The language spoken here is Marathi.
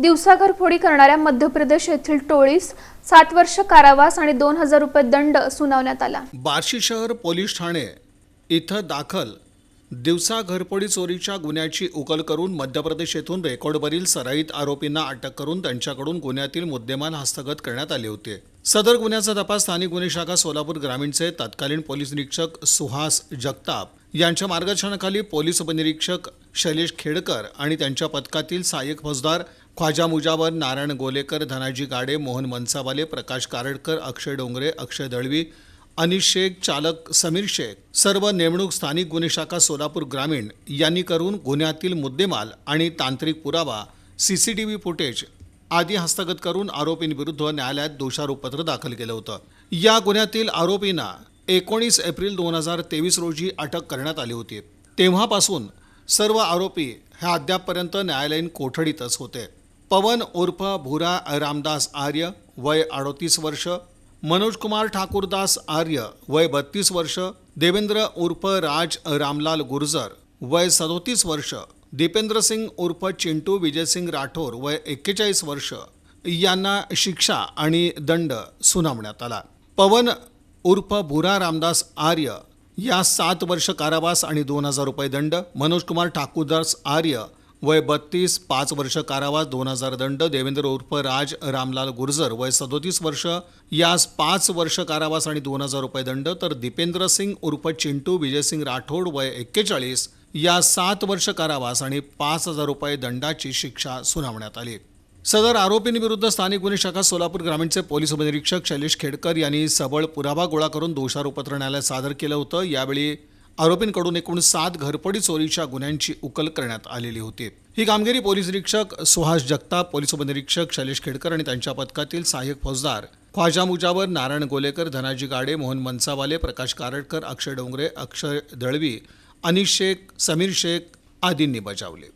दिवसाघरफोडी करणाऱ्या मध्य प्रदेश येथील टोळीस सात वर्ष कारावास आणि दोन हजार रुपये दंड सुनावण्यात आला. बार्शी शहर पोलीस ठाणे इथं दाखल दिवसा घरफोडी चोरीच्या गुन्ह्याची उकल करून मध्य प्रदेश येथून रेकॉर्डवरील सराईत आरोपींना अटक करून त्यांच्याकडून गुन्ह्यातील मुद्देमाल हस्तगत करण्यात आले होते. सदर गुन्ह्याचा तपास स्थानिक गुन्हे शाखा सोलापूर ग्रामीणचे तत्कालीन पोलीस निरीक्षक सुहास जगताप यांच्या मार्गदर्शनाखाली पोलीस उपनिरीक्षक शैलेश खेडकर आणि त्यांच्या पथकातील सहाय्यक फौजदार ख्वाजा मुजावर नारायण गोलेकर धनाजी गाडे मोहन मनसावाले प्रकाश कारडकर अक्षय डोंगरे अक्षय दळवी अनिश शेख चालक समीर शेख सर्व नेमणूक स्थानिक गुन्हे शाखा सोलापूर ग्रामीण यांनी करून गुन्ह्यातील मुद्देमाल आणि तांत्रिक पुरावा C C T V footage आदी हस्तगत करून आरोपींविरुद्ध न्यायालयात दोषारोपपत्र दाखल केलं होतं. या गुन्ह्यातील आरोपींना एकोणीस एप्रिल दोन हजार तेवीस रोजी अटक करण्यात आली होती. तेव्हापासून सर्व आरोपी ह्या अद्यापपर्यंत न्यायालयीन कोठडीतच होते. पवन उर्फ भुरा रामदास आर्य वय अडोतीस वर्ष मनोज कुमार ठाकूरदास आर्य वय बत्तीस वर्ष देवेंद्र उर्फ राज रामलाल गुर्जर वय सदोतीस वर्ष दीपेंद्र सिंग उर्फ चिंटू विजयसिंग राठोर वय एक्केचाळीस वर्ष यांना शिक्षा आणि दंड सुनावण्यात आला. पवन उर्फ भुरा रामदास आर्य या सात वर्ष कारावास आणि दोन हजार रुपये दंड मनोज कुमार ठाकूरदास आर्य वय बत्तीस पाच वर्ष कारावास दोन हजार दंड देवेंद्र उर्फ राज रामलाल गुर्जर वय सदोतीस वर्ष यास पाच वर्ष कारावास आणि दोन हजार रुपये दंड तर दीपेंद्र सिंग उर्फ चिंटू विजयसिंग राठोड वय एक्केचाळीस या सात वर्ष कारावास आणि पाच हजार रुपये दंडाची शिक्षा सुनावण्यात आली. सदर आरोपींविरुद्ध स्थानिक गुन्हे शाखा सोलापूर ग्रामीणचे पोलीस उपनिरीक्षक शैलेश खेडकर यांनी सबळ पुरावा गोळा करून दोषारोपत्र न्यायालयात सादर केलं होतं. यावेळी आरोपींकडून एकूण सात घरपडी चोरीच्या गुन्ह्यांची उकल करण्यात आलेली होती. ही कामगिरी पोलीस निरीक्षक सुहास जगताप पोलीस उपनिरीक्षक शैलेश खेडकर आणि त्यांच्या पथकातील सहाय्यक फौजदार ख्वाजा मुजावर नारायण गोलेकर धनाजी गाडे मोहन मनसावाले प्रकाश कारडकर अक्षय डोंगरे अक्षय दळवी अनिश शेख समीर शेख आदींनी बजावले.